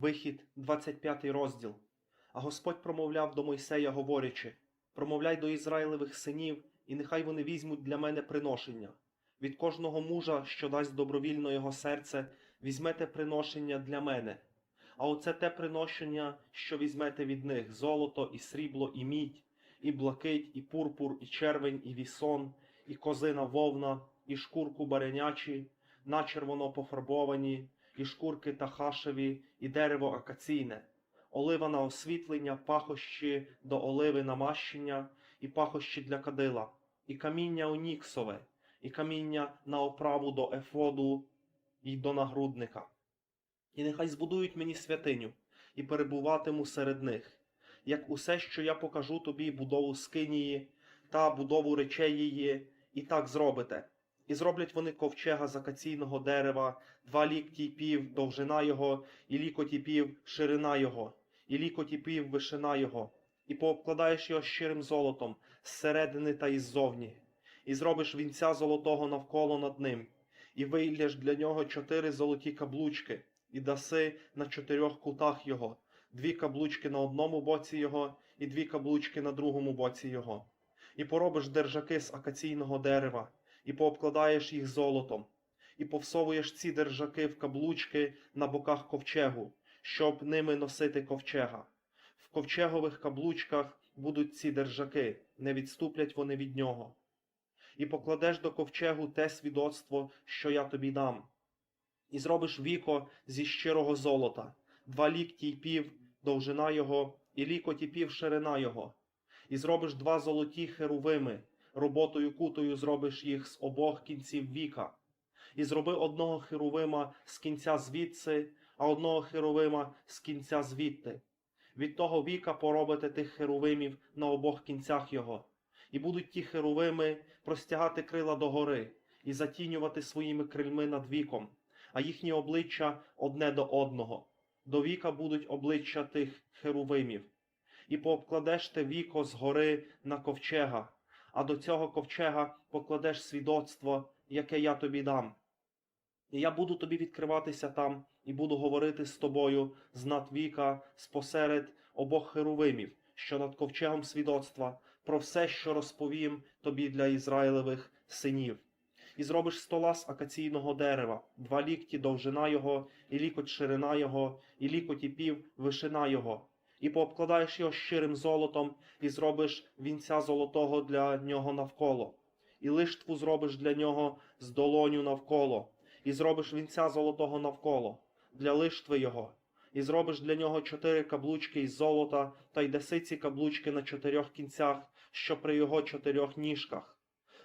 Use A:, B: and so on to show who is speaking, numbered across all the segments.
A: Вихід, 25 розділ. А Господь промовляв до Мойсея, говорячи: Промовляй до Ізраїлевих синів, і нехай вони візьмуть для мене приношення. Від кожного мужа, що дасть добровільно його серце, візьмете приношення для мене. А оце те приношення, що візьмете від них: золото, і срібло, і мідь, і блакить, і пурпур, і червень, і вісон, і козина вовна, і шкурку баренячі, начервоно пофарбовані, і шкурки тахашеві, і дерево акаційне, олива на освітлення, пахощі до оливи намащення, і пахощі для кадила, і каміння оніксове, і каміння на оправу до ефоду і до нагрудника. І нехай збудують мені святиню, і перебуватиму серед них, як усе, що я покажу тобі будову скинії та будову речей її, і так зробите. І зроблять вони ковчега з акаційного дерева, два лікті пів довжина його, і лікоть і пів ширина його, і лікоть і пів вишина його, і пообкладаєш його щирим золотом зсередини та іззовні, і зробиш вінця золотого навколо над ним, і вийдеш для нього чотири золоті каблучки, і даси на чотирьох кутах його, дві каблучки на одному боці його, і дві каблучки на другому боці його. І поробиш держаки з акаційного дерева, і пообкладаєш їх золотом, і повсовуєш ці держаки в каблучки на боках ковчегу, щоб ними носити ковчега. В ковчегових каблучках будуть ці держаки, не відступлять вони від нього. І покладеш до ковчегу те свідоцтво, що я тобі дам, і зробиш віко зі щирого золота, два лікті й пів, довжина його, і лікоть і пів ширина його, і зробиш два золоті херувими, роботою кутою зробиш їх з обох кінців віка, і зроби одного херувима з кінця звідси, а одного херувима з кінця звідти. Від того віка поробите тих херувимів на обох кінцях його, і будуть ті херувими простягати крила догори і затінювати своїми крильми над віком, а їхні обличчя одне до одного. До віка будуть обличчя тих херувимів. І пообкладеш те віко згори на ковчега, а до цього ковчега покладеш свідоцтво, яке я тобі дам. І я буду тобі відкриватися там, і буду говорити з тобою з надвіка, спосеред обох херувимів, що над ковчегом свідоцтва, про все, що розповім тобі для Ізраїлевих синів. І зробиш стола з акаційного дерева, два лікті довжина його, і лікоть ширина його, і лікоть і пів вишина його, і пообкладаєш його щирим золотом, і зробиш вінця золотого для нього навколо, і лиштву зробиш для нього з долоню навколо, і зробиш вінця золотого навколо, для лиштви його, і зробиш для нього чотири каблучки із золота, та й даси ці каблучки на чотирьох кінцях, що при його чотирьох ніжках.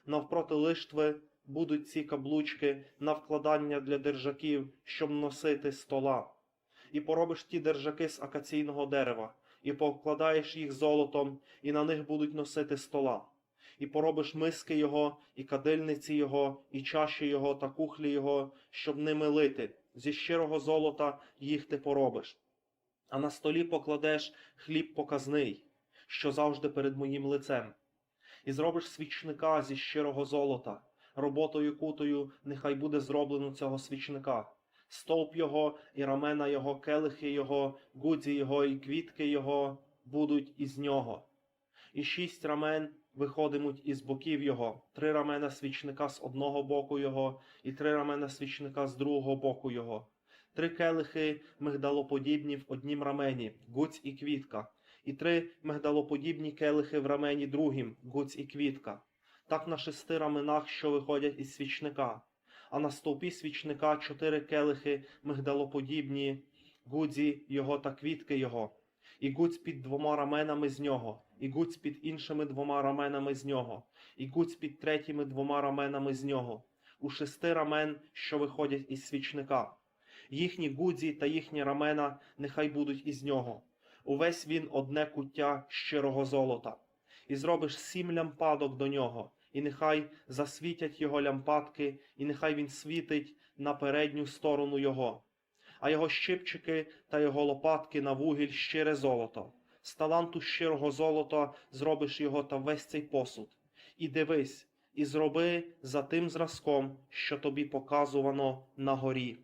A: Навпроти лиштви будуть ці каблучки на вкладання для держаків, щоб носити стола. І поробиш ті держаки з акаційного дерева, і повкладаєш їх золотом, і на них будуть носити стола. І поробиш миски його, і кадильниці його, і чаші його, та кухлі його, щоб ними лити. Зі щирого золота їх ти поробиш. А на столі покладеш хліб показний, що завжди перед моїм лицем. І зробиш свічника зі щирого золота, роботою кутою нехай буде зроблено цього свічника. Стовп його, і рамена його, келихи його, гудзі його, і квітки його будуть із нього. І шість рамен виходимуть із боків його, три рамена свічника з одного боку його, і три рамена свічника з другого боку його, три келихи мигдалоподібні в однім рамені, гуць і квітка, і три мигдалоподібні келихи в рамені другім, гуць і квітка. Так на шести раменах, що виходять із свічника, а на стовпі свічника чотири келихи мигдалоподібні, гудзі його та квітки його, і гуць під двома раменами з нього, і гуць під іншими двома раменами з нього, і гуць під третіми двома раменами з нього, у шести рамен, що виходять із свічника. Їхні гудзі та їхні рамена нехай будуть із нього. Увесь він одне куття щирого золота. І зробиш сім лямпадок до нього, і нехай засвітять його лямпадки, і нехай він світить на передню сторону його, а його щипчики та його лопатки на вугіль щире золото. З таланту щирого золота зробиш його та весь цей посуд. І дивись, і зроби за тим зразком, що тобі показувано на горі.